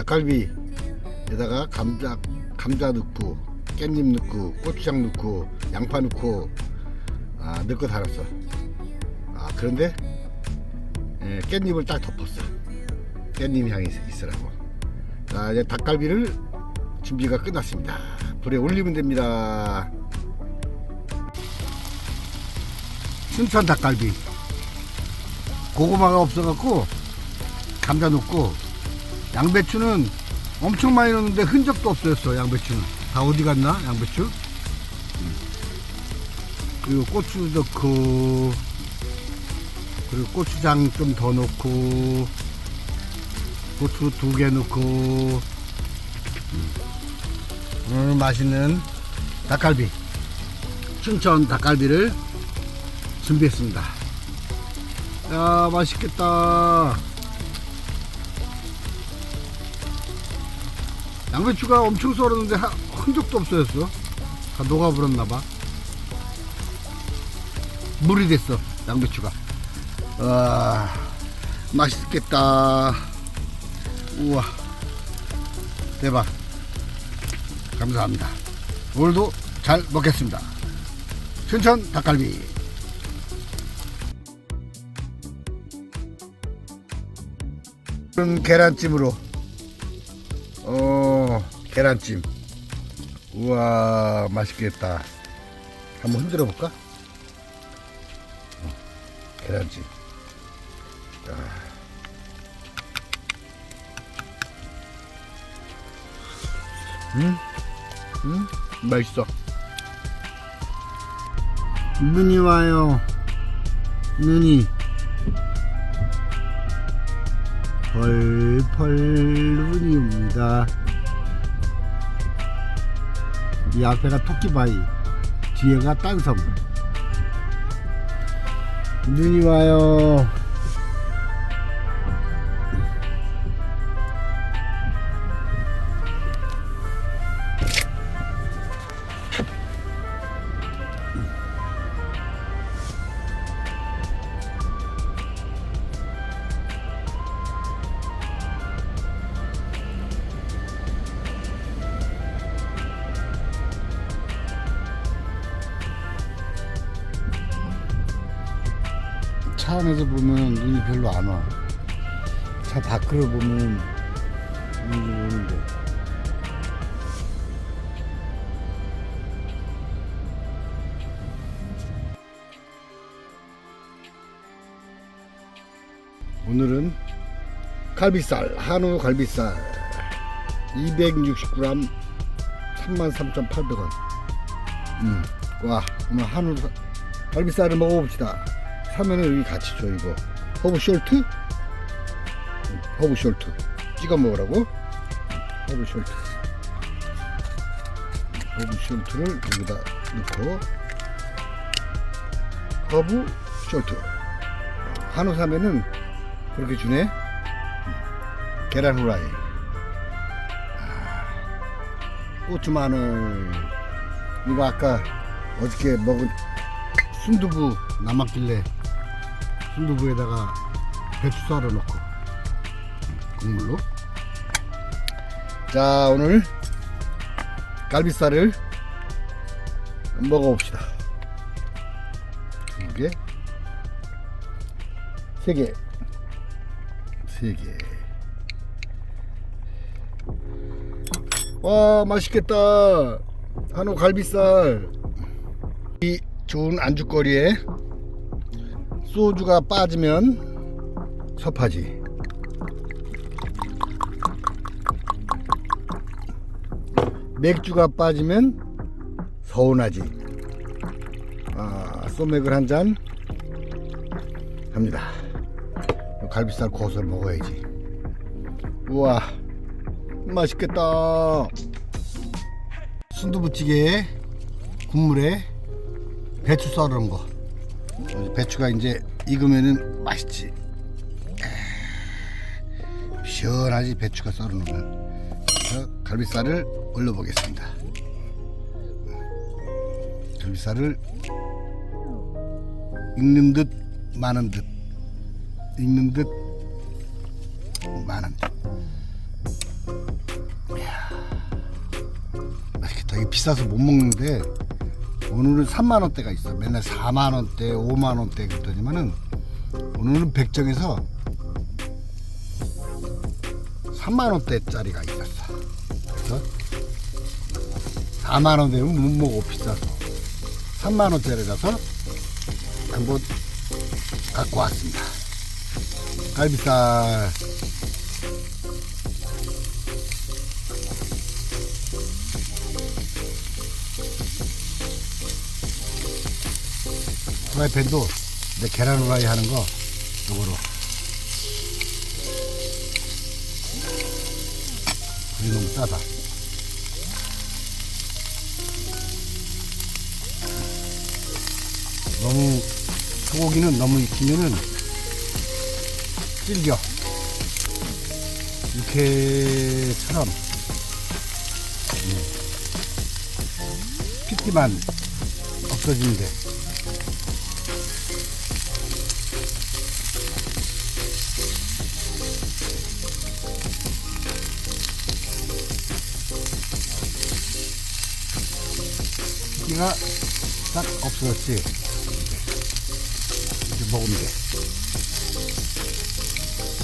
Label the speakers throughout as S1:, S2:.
S1: 닭갈비에다가 감자 감자 넣고 깻잎 넣고 고추장 넣고 양파 넣고 아, 넣고 달았어. 아 그런데 예, 깻잎을 딱 덮었어. 깻잎 향이 있- 있으라고. 자 이제 닭갈비를 준비가 끝났습니다. 불에 올리면 됩니다. 순천 닭갈비. 고구마가 없어갖고 감자 넣고 양배추는 엄청 많이 넣었는데 흔적도 없어졌어 양배추는 다 어디 갔나 양배추 음. 그리고 고추 넣고 그리고 고추장 좀 더 넣고 고추 두 개 넣고 음. 오늘 맛있는 닭갈비 춘천 닭갈비를 준비했습니다 야 맛있겠다 양배추가 엄청 썰었는데 하- 흔적도 없어졌어. 다 녹아버렸나봐. 물이 됐어 양배추가. 와 맛있겠다. 우와. 대박. 감사합니다. 오늘도 잘 먹겠습니다. 춘천 닭갈비. 계란찜으로. 어 계란찜 우와 맛있겠다 한번 흔들어 볼까 어, 계란찜 아. 음, 음, 맛있어. 눈이 와요. 눈이. 펄펄 눈이 옵니다. 이 앞에가 토끼바위, 뒤에가 딴섬. 눈이 와요. 차 안에서 보면 눈이 별로 안 와. 차 밖으로 보면 눈이 좀 오는데. 오늘은 갈비살, 한우 갈비살 260g 33,800원. 음, 와, 오늘 한우 사- 갈비살을 먹어봅시다. 사면은 여기 같이 줘 이거. 허브 숄트? 음, 허브 숄트. 찍어 먹으라고? 허브 숄트. 허브 숄트를 여기다 넣고. 허브 숄트. 한우 사면은 그렇게 주네. 음, 계란 후라이. 아, 고추 마늘. 이거 아까 어저께 먹은 순두부 남았길래 순두부에다가 배추 썰어 넣고. 국물로. 자 오늘 갈비살을 먹어봅시다. 두개 세개. 세개. 와 맛있겠다. 한우 갈비살. 이 좋은 안주거리에 소주가 빠지면 섭하지. 맥주가 빠지면 서운하지. 아, 소맥을 한 잔 합니다. 갈비살 고소를 먹어야지. 우와, 맛있겠다. 순두부찌개에 국물에 배추 썰은 거. 배추가 이제 익으면은 맛있지. 시원하지 배추가 썰어놓으면. 갈비살을 올려보겠습니다. 갈비살을 익는 듯 마는 듯 익는 듯 마는 듯. 이야, 맛있겠다. 이게 비싸서 못 먹는데. 오늘은 3만 원대가 있어. 맨날 4만 원대, 5만 원대 그랬더니만은 오늘은 백정에서 3만 원대짜리가 있었어. 그래서 4만 원대는 못 먹어 비싸서 3만 원짜리라서 한번 갖고 왔습니다. 갈비살 프라이팬도 내 계란 후라이 하는 거 이거로. 불이 너무 싸다. 너무 소고기는 너무 익히면은 질겨. 육회처럼. 음. 핏기만 없어지는데 핏기가 딱 없어졌지 이제 먹으면 돼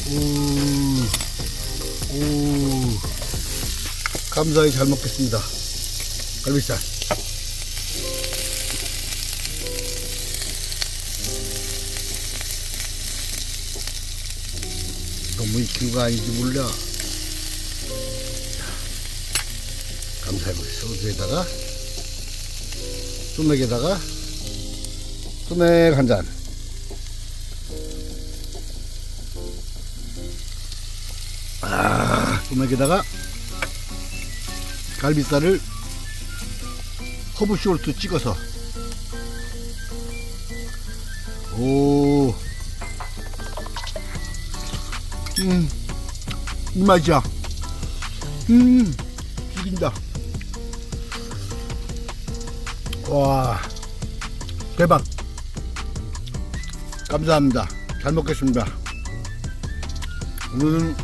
S1: 오, 오, 감사히 잘 먹겠습니다. 갈비살. 너무 익힌 거 아닌지 몰라. 자, 감사히 먹 소주에다가, 소맥에다가, 소맥 한 잔. 아, 소맥에다가 갈비살을 허브 쇼트 찍어서 오, 음, 이 맛이야. 음, 죽인다. 와, 대박. 감사합니다. 잘 먹겠습니다. 오늘은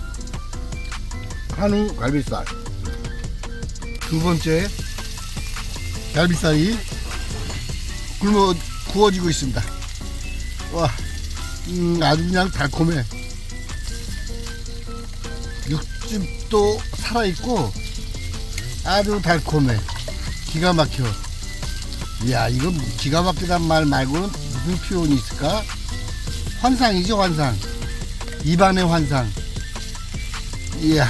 S1: 한우 갈비살 두 번째 갈비살이 굶어 구워지고 있습니다 와 음, 아주 그냥 달콤해 육즙도 살아있고 아주 달콤해 기가 막혀 이야 이거 기가 막히단 말 말고는 무슨 표현이 있을까? 환상이죠 환상. 입안의 환상. 이야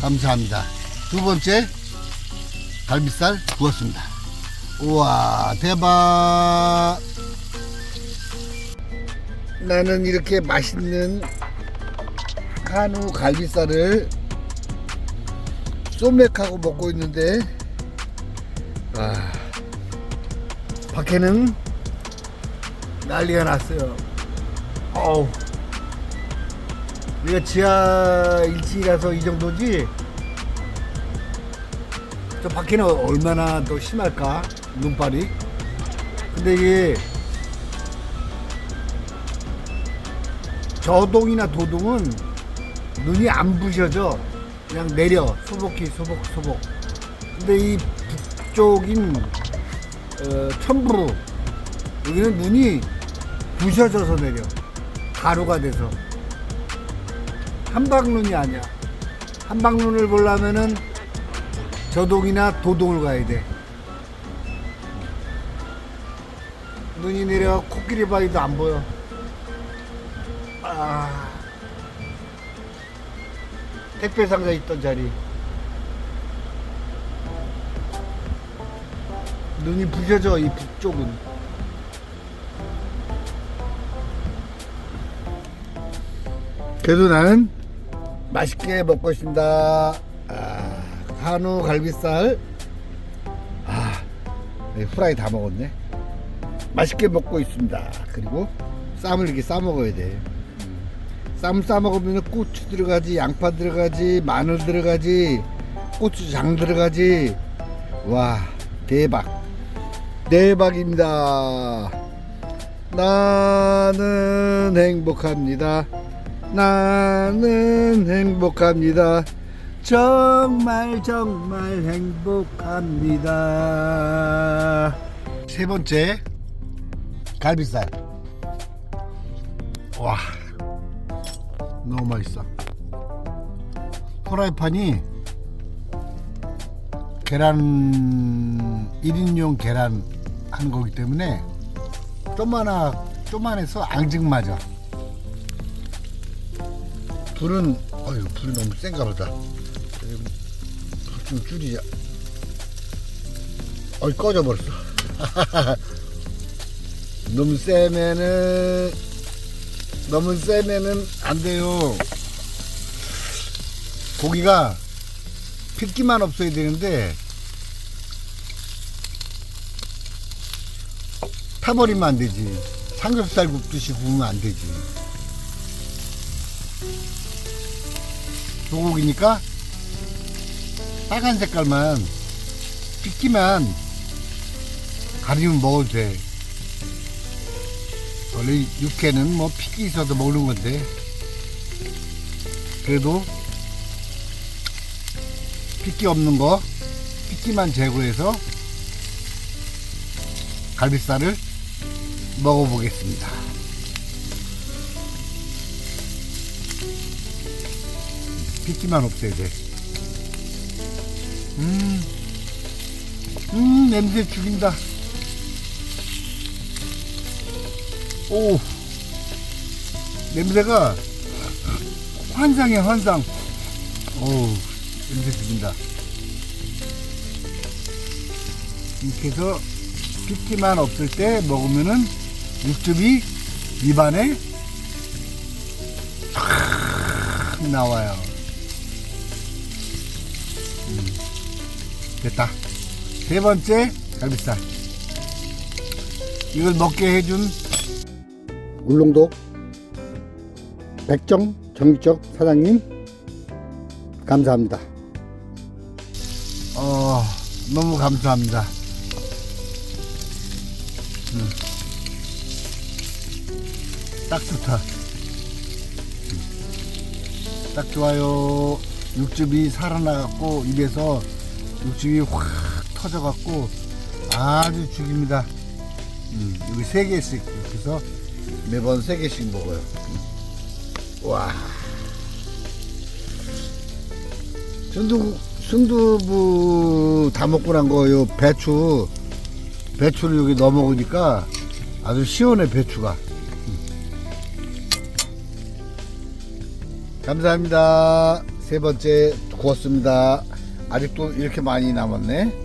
S1: 감사합니다. 두 번째 갈비살 구웠습니다. 우와 대박. 나는 이렇게 맛있는 한우 갈비살을 소맥하고 먹고 있는데 아 밖에는 난리가 났어요. 어우. 우리가 지하 1층이라서 이 정도지? 저 밖에는 얼마나 더 심할까? 눈발이? 근데 이게 저동이나 도동은 눈이 안 부셔져. 그냥 내려. 소복히 소복 소복. 근데 이 북쪽인 어, 천부로 여기는 눈이 부셔져서 내려 가루가 돼서 한방눈이 아니야. 한방눈을 보려면은 저동이나 도동을 가야 돼. 눈이 내려 코끼리 바위도 안 보여. 아. 택배 상자 있던 자리. 눈이 부셔져 이 북쪽은. 그래도 나는 맛있게 먹고 있습니다. 아, 한우 갈비살. 아, 네, 후라이 다 먹었네. 맛있게 먹고 있습니다. 그리고 쌈을 이렇게 싸 먹어야 돼. 음. 쌈싸 먹으면 고추 들어가지, 양파 들어가지, 마늘 들어가지, 고추장 들어가지. 와, 대박. 대박입니다. 나는 행복합니다. 나는 행복합니다. 정말 정말 행복합니다. 세 번째 갈비살. 와 너무 맛있어. 프라이팬이 계란 1인용 계란 하는 거기 때문에 좀만하 좀만해서 앙증맞아. 불은 어휴 불이 너무 센가 보다. 불 좀 줄이자. 어이 꺼져 버렸어. 너무 세면은 너무 세면은 안 돼요. 고기가 핏기만 없어야 되는데 타버리면 안 되지. 삼겹살 굽듯이 구우면 안 되지. 소고기니까 빨간 색깔만 핏기만 가리면 먹어도 돼. 원래 육회는 뭐 핏기 있어도 먹는 건데 그래도 핏기 없는 거 핏기만 제거해서 갈비살을 먹어보겠습니다. 핏기만 없애야 돼. 음, 음, 냄새 죽인다. 오, 냄새가 환상이야, 환상. 오, 냄새 죽인다. 이렇게 해서 핏기만 없을 때 먹으면은 육즙이 입안에 촥 나와요. 음, 됐다. 세 번째 갈비살. 이걸 먹게 해준 울릉도 백정 정기적 사장님 감사합니다. 어, 너무 감사합니다. 음. 딱 좋다. 음. 딱 좋아요. 육즙이 살아나갖고 입에서 육즙이 확 터져갖고 아주 죽입니다. 음, 여기 세 개씩 이렇게 해서 매번 세 개씩 먹어요. 음. 와. 순두, 순두부 다 먹고 난 거요. 배추, 배추를 여기 넣어 먹으니까 아주 시원해, 배추가. 감사합니다. 세 번째 구웠습니다. 아직도 이렇게 많이 남았네.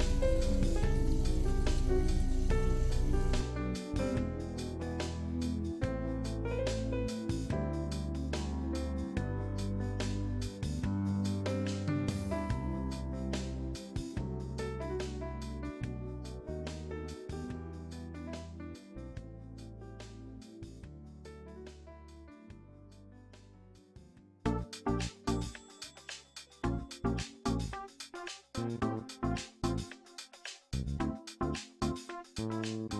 S1: thank you